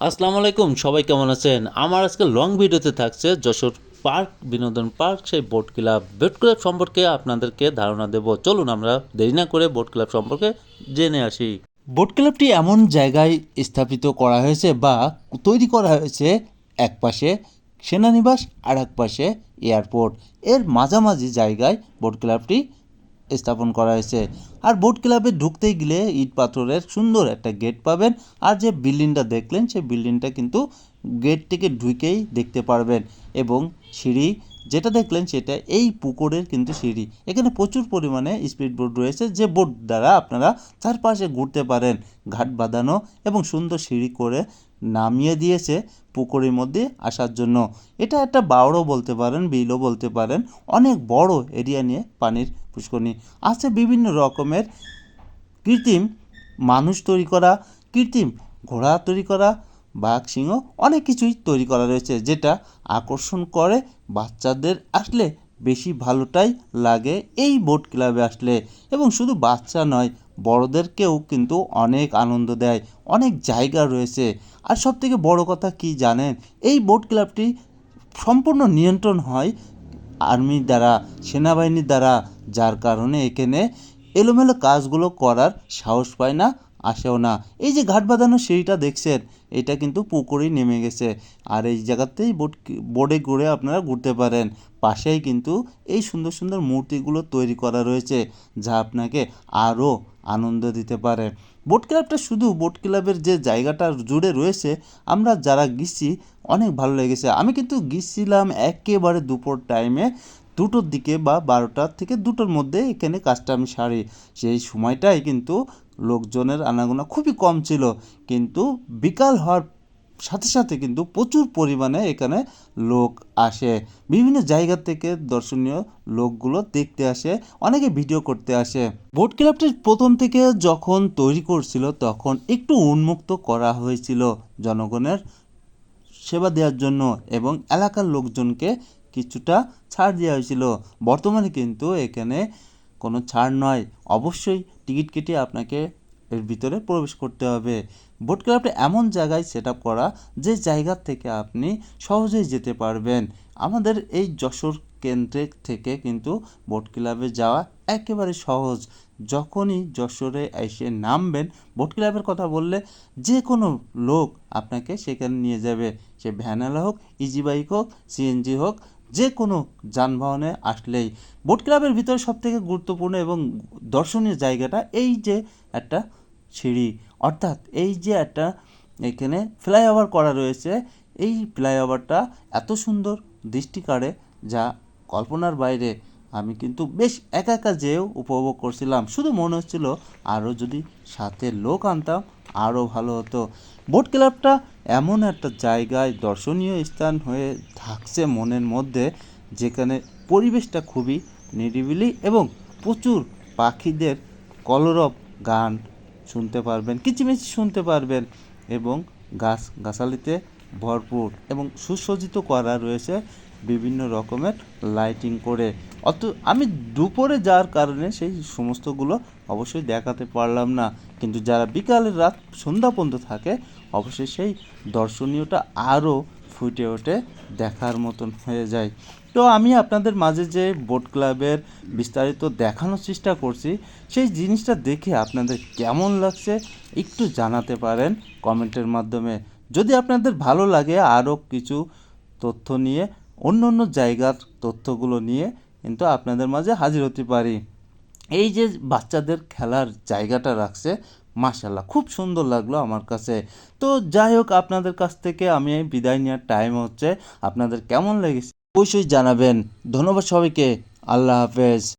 আসসালামু আলাইকুম, সবাই কেমন আছেন? আমার আজকে লং ভিডিওতে থাকছে যশোর পার্ক, বিনোদন পার্ক, সেই বোট ক্লাব বোট ক্লাব সম্পর্কে আপনাদেরকে ধারণা দেব। চলুন আমরা দেরি না করে বোট ক্লাব সম্পর্কে জেনে আসি। বোট ক্লাবটি এমন জায়গায় স্থাপিত করা হয়েছে বা তৈরি করা হয়েছে এক পাশে সেনানিবাস আর এক পাশে এয়ারপোর্ট এর মাঝামাঝি জায়গায় বোট ক্লাবটি স্থাপন করা হয়েছে। আর বোট ক্লাবে ঢুকতে গেলে ইট পাথরের সুন্দর একটা গেট পাবেন। আর যে বিল্ডিংটা দেখলেন, সেই বিল্ডিংটা কিন্তু গেট থেকে ঢুকেই দেখতে পারবেন। এবং সিঁড়ি যেটা দেখলেন সেটা এই পুকুরের কিন্তু সিঁড়ি। এখানে প্রচুর পরিমাণে স্পিড বোট রয়েছে, যে বোট দ্বারা আপনারা চারপাশে ঘুরতে পারেন। ঘাট বাঁধানো এবং সুন্দর সিঁড়ি করে নামিয়ে দিয়েছে পুকুরের মধ্যে আসার জন্য। এটা একটা বাওড়ও বলতে পারেন, বিলও বলতে পারেন, অনেক বড় এরিয়া নিয়ে পানির পুষ্করণী। আছে বিভিন্ন রকমের কৃত্রিম মানুষ তৈরি করা, কৃত্রিম ঘোড়া তৈরি করা বাঘ, সিংহ অনেক কিছুই তৈরি করা রয়েছে যেটা আকর্ষণ করে বাচ্চাদের আসলে বেশি ভালোটাই লাগে এই বোট ক্লাবে আসলে। এবং শুধু বাচ্চা নয়, বড়দেরকেও কিন্তু অনেক আনন্দ দেয়, অনেক জায়গা রয়েছে। আর সব থেকে বড় কথা কি জানেন? এই বোট ক্লাবটি সম্পূর্ণ নিয়ন্ত্রণ হয় আর্মির দ্বারা, সেনাবাহিনীর দ্বারা, যার কারণে এখানে এলোমেলো কাজগুলো করার সাহস পায় না, আসেও না। এই যে ঘাট বাঁধানো সিঁড়িটা দেখছেন এটা কিন্তু পুকুরেই নেমে গেছে। আর এই জায়গাতেই বোট বোর্ডে ঘুরে আপনারা ঘুরতে পারেন। পাশেই কিন্তু এই সুন্দর সুন্দর মূর্তিগুলো তৈরি করা রয়েছে, যা আপনাকে আরও আনন্দ দিতে পারে। বোট ক্লাবটা শুধু বোট ক্লাবের যে জায়গাটা জুড়ে রয়েছে, আমরা যারা গেছি, অনেক ভালো লেগেছে। আমি কিন্তু গিয়েছিলাম একেবারে দুপুর টাইমে দুটোর দিকে বা বারোটার থেকে দুটোর মধ্যে এখানে কাজটা আমি সারি। সেই সময়টাই কিন্তু লোকজনের আনাগোনা খুবই কম ছিল। কিন্তু বিকাল হওয়ার সাথে সাথে কিন্তু প্রচুর পরিমাণে এখানে লোক আসে। বিভিন্ন জায়গা থেকে দর্শনীয় লোকগুলো দেখতে আসে, অনেকে ভিডিও করতে আসে। বোট ক্লাবটি প্রথম থেকে যখন তৈরি করছিল, তখন একটু উন্মুক্ত করা হয়েছিল জনগণের সেবা দেওয়ার জন্য এবং এলাকার লোকজনকে কিছুটা ছাড় দেওয়া হয়েছিল। বর্তমানে কিন্তু এখানে কোনো ছাড় নয়। অবশ্যই টিকিট কেটে আপনাকে এর ভিতরে প্রবেশ করতে হবে। বোট ক্লাবটা এমন জায়গায় সেট করা যে জায়গা থেকে আপনি সহজেই যেতে পারবেন। আমাদের এই যশোর কেন্দ্রে থেকে কিন্তু বোট ক্লাবে যাওয়া একেবারে সহজ। যখনই যশোরে এসে নামবেন, বোট ক্লাবের কথা বললে যে কোনো লোক আপনাকে সেখানে নিয়ে যাবে। সে ভ্যানালা হোক ইজি বাইক হোক, সিএনজি হোক যে কোনো যানবাহনে আসলেই বোট ক্লাবের ভিতরে সবথেকে গুরুত্বপূর্ণ এবং দর্শনীয় জায়গাটা এই যে একটা সিঁড়ি। অর্থাৎ এই যে একটা এখানে ফ্লাইওভার করা রয়েছে, এই ফ্লাইওভারটা এত সুন্দর দৃষ্টি কাড়ে যা কল্পনার বাইরে। আমি কিন্তু বেশ একা একা যেয়েও উপভোগ করছিলাম। শুধু মনে হচ্ছিল আরও যদি সাথে লোক আনতাম, আরও ভালো হতো। বোট ক্লাবটা এমন একটা জায়গায় দর্শনীয় স্থান হয়ে থাকছে মনের মধ্যে, যেখানে পরিবেশটা খুবই নিরিবিলি এবং প্রচুর পাখিদের কলরব গান শুনতে পারবেন, কিচিমিচি শুনতে পারবেন এবং গাছ, গাছালিতে ভরপুর এবং সুসজ্জিত করা রয়েছে বিভিন্ন রকমের লাইটিং করে। অত, আমি দুপুরে যাওয়ার কারণে সেই সমস্তগুলো অবশ্যই দেখাতে পারলাম না। কিন্তু যারা বিকালের রাত, সন্ধ্যা পর্যন্ত থাকে, অবশ্যই সেই দর্শনীয়টা আরও ফুটে ওঠে, দেখার মতন হয়ে যায়। তো আমি আপনাদের মাঝে যে বোট ক্লাবের বিস্তারিত দেখানোর চেষ্টা করছি, সেই জিনিসটা দেখে আপনাদের কেমন লাগছে একটু জানাতে পারেন কমেন্টের মাধ্যমে। যদি আপনাদের ভালো লাগে আরও কিছু তথ্য নিয়ে, অন্য অন্য জায়গার তথ্যগুলো নিয়ে কিন্তু আপনাদের মাঝে হাজির হতে পারি। এই যে বাচ্চাদের খেলার জায়গাটা রাখছে মাশাল্লাহ খুব সুন্দর লাগল আমার কাছে। তো যাই হোক, আপনাদের কাছ থেকে আমি বিদায় নেওয়ার টাইম হচ্ছে। আপনাদের কেমন লেগেছে অবশ্যই জানাবেন। ধন্যবাদ সবাইকে। আল্লাহ হাফেজ।